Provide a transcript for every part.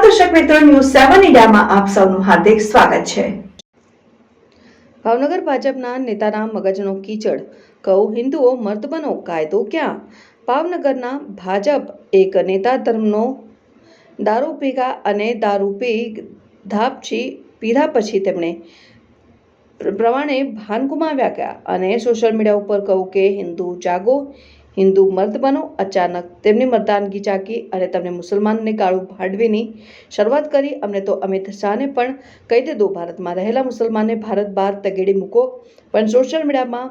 મિત્રો ન્યૂઝ સેવન ઇન્ડિયામાં આપ સૌનું હાર્દિક સ્વાગત છે. ભાવનગર ભાજપના નેતાના મગજનો કીચડ. કહું, હિન્દુઓ મર્દ બનો, કાયદો ક્યાં? ભાવનગરના ભાજપ એક નેતા ધર્મનો દારૂ પીગા અને દારૂ પી ધાપછી પીધા પછી તેમણે પ્રમાણે ભાન ગુમાવ્યા ગયા. અને સોશિયલ મીડિયા ઉપર કહું કે, હિન્દુ જાગો હિન્દુ મર્દ બનો, અચાનક તેમની મર્દાનગી ચાકી અને તમને મુસલમાનને કાળું ભાડવીની શરૂઆત કરી. અમને તો અમિત શાહને પણ કહી દીધું ભારતમાં રહેલા મુસલમાનને ભારત બહાર તગેડી મૂકો. પણ સોશિયલ મીડિયામાં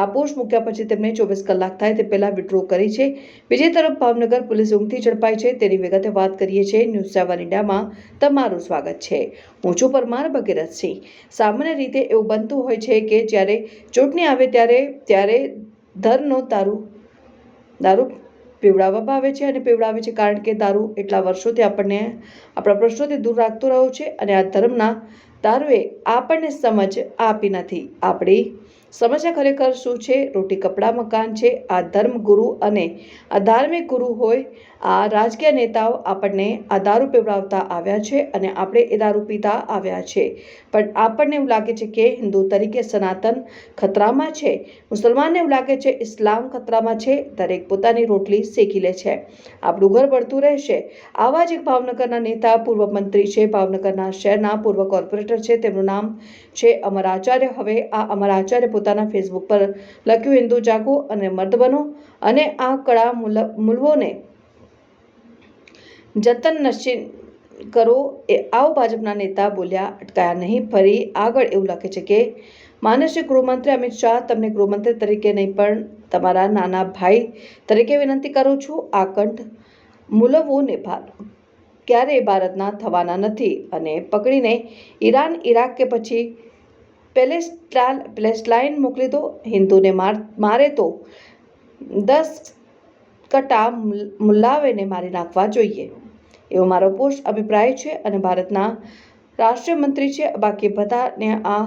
આ પોસ્ટ મૂક્યા પછી તેમણે ચોવીસ કલાક થાય તે પહેલાં વિડ્રો કરી છે. બીજી તરફ ભાવનગર પોલીસ ઊંઘથી ઝડપાઈ છે. તેની વિગતે વાત કરીએ છીએ. ન્યૂઝ સેવન ઇન્ડિયામાં તમારું સ્વાગત છે. હું છું પરમાર ભગીરથસિંહ સામાન્ય રીતે એવું બનતું હોય છે કે જ્યારે ચૂંટણી આવે ત્યારે ત્યારે ધરનો દારૂ દારૂ પીવડાવવામાં આવે છે અને પીવડાવે છે કારણ કે દારૂ એટલા વર્ષોથી આપણને આપણા પ્રશ્નોથી દૂર રાખતો રહ્યો છે અને આ ધર્મના દારૂએ આપણને સમજ આપી નથી. આપણી સમસ્યા ખરેખર શું છે? રોટી કપડાં મકાન છે, આ ધર્મ ગુરુ અને આ ધાર્મિક ગુરુ હોય, આ રાજકીય નેતાઓ આપણને આ દારૂ પીવડાવતા આવ્યા છે અને આપણે એ દારૂ પીતા આવ્યા છે. પણ આપણને એવું લાગે છે કે હિન્દુ તરીકે સનાતન ખતરામાં છે, મુસલમાનને એવું લાગે છે ઇસ્લામ ખતરામાં છે, દરેક પોતાની રોટલી શેકી લે છે. આપણું ઘર વળતું રહેશે. આવા જ એક ભાવનગરના નેતા, પૂર્વ મંત્રી છે, ભાવનગરના શહેરના પૂર્વ કોર્પોરેટર છે, તેમનું નામ છે અમર આચાર્ય. હવે આ અમર આચાર્ય પોતાના ફેસબુક પર લખ્યું, હિન્દુ જાગો અને મર્દ બનો અને આ કળા મૂલવોને જતન નશીન કરો. એ આવો ભાજપના નેતા બોલ્યા, અટકાયા નહીં. ફરી આગળ એવું લખે છે કે, માનસિક ગૃહમંત્રી અમિત શાહ, તમને ગૃહમંત્રી તરીકે નહીં, પણ તમારા નાના ભાઈ તરીકે વિનંતી કરું છું, આ કંઠ મૂલવો ભાર ક્યારેય ભારતના થવાના નથી અને પકડીને ઈરાન ઇરાક કે પછી પેલેસ્ટાઇન પેલેસ્ટાઇન મોકલી દો, હિન્દુને માર, મારે તો દસ કટા મુલ- મુલ્લાવેને મારી નાખવા જોઈએ. એવો મારો પોસ્ટ અભિપ્રાય છે અને ભારતના રાષ્ટ્રીય મંત્રી છે. બાકી બધાને આ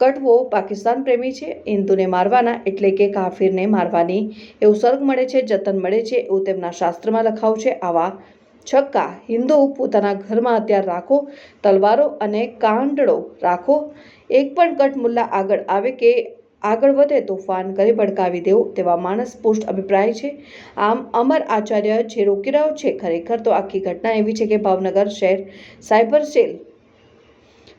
કટવો પાકિસ્તાન પ્રેમી છે. હિન્દુને મારવાના એટલે કે કાફીરને મારવાની એવું સ્વર્ગ મળે છે, જતન મળે છે એવું તેમના શાસ્ત્રમાં લખાવું છે. આવા છક્કા હિન્દુ પોતાના ઘરમાં હથિયાર રાખો, તલવારો અને કાંડળો રાખો. એક પણ કટ મુલ્લા આગળ આવે કે આગળ વધે તોફાન કરી ભડકાવી દેવો તેવા માણસ પોસ્ટ અભિપ્રાય છે. આમ અમર આચાર્ય જે રોકી રહ્યો છે ખરેખર તો આખી ઘટના એવી છે કે ભાવનગર શહેર સાયબર સેલ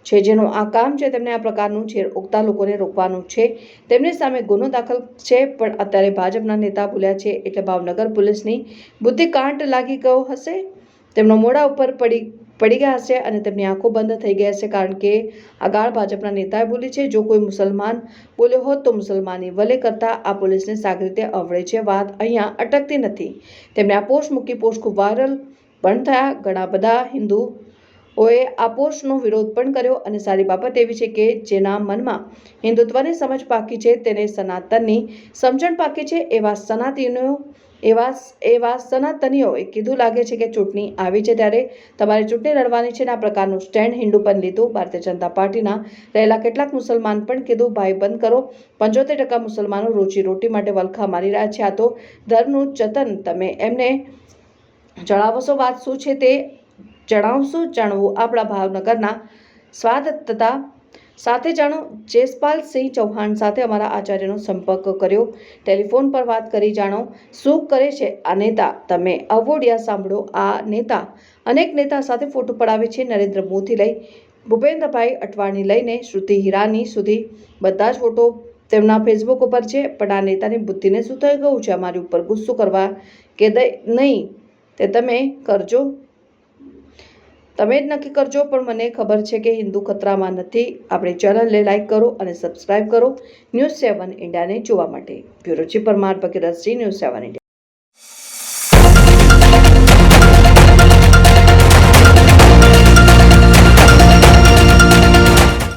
છે જેનું આ કામ છે તેમને આ પ્રકારનું ઝેર ઉગતા લોકોને રોકવાનું છે. તેમની સામે ગુનો દાખલ છે પણ અત્યારે ભાજપના નેતા બોલ્યા છે એટલે ભાવનગર પોલીસની બુદ્ધિ કાંટ લાગી ગયો હશે. તેમનો મોઢા ઉપર પડી પડી ગયા હશે અને તેમની આંખો બંધ થઈ ગયા છે કારણ કે અગાળ ભાજપના નેતાએ બોલી છે, જો કોઈ મુસલમાન બોલ્યો હોત તો મુસલમાની વલે કરતાં આ પોલીસને સાગ રીતે અવળે છે વાત અહીંયા અટકતી નથી. તેમણે આ પોસ્ટ મૂકી, પોસ્ટ ખૂબ વાયરલ પણ થયા. ઘણા બધા હિન્દુ ઓએ આ વિરોધ પણ કર્યો અને સારી બાબત એવી છે કે જેના મનમાં હિન્દુત્વની સમજ પાકી છે, તેને સનાતનની સમજણ પાકી છે એવા સનાતનીઓ, એવા એવા સનાતનીઓએ કીધું લાગે છે કે ચૂંટણી આવી છે ત્યારે તમારે ચૂંટણી લડવાની છે ને આ પ્રકારનું સ્ટેન્ડ હિન્દુ પણ લીધું. ભારતીય જનતા પાર્ટીના રહેલા કેટલાક મુસલમાન પણ કીધું, ભાઈ બંધ કરો. પંચોતેર ટકા મુસલમાનો રોજી રોટી માટે વલખા મારી રહ્યા છે. આ તો ધર્મનું જતન. તમે એમને જણાવશો વાત શું છે તે જણાવશું જાણવું આપણા ભાવનગરના સ્વાદ સાથે જાણો જેસપાલસિંહ ચૌહાણ સાથે અમારા આચાર્યનો સંપર્ક કર્યો. ટેલિફોન પર વાત કરી જાણો, શું કરે છે આ નેતા? તમે અવોડિયા સાંભળો, આ નેતા અનેક નેતા સાથે ફોટો પડાવે છે નરેન્દ્ર મોદી લઈ, ભૂપેન્દ્રભાઈ અટવાણી લઈને, શ્રુતિ હિરાની સુધી. બધા જ ફોટો તેમના ફેસબુક ઉપર છે, પણ આ નેતાની બુદ્ધિને શું થઈ ગયું છે, અમારી ઉપર ગુસ્સો કરવા કે નહીં, તે તમે કરજો. તમે જ નક્કી કરજો, પણ મને ખબર છે કે હિન્દુ ખતરામાં નથી. આપણી ચેનલને લાઇક કરો અને સબસ્ક્રાઇબ કરો. ન્યૂઝ સેવન ઇન્ડિયાને જોવા માટે. Bureau chief Parmar Bhagirathsinh news seven India.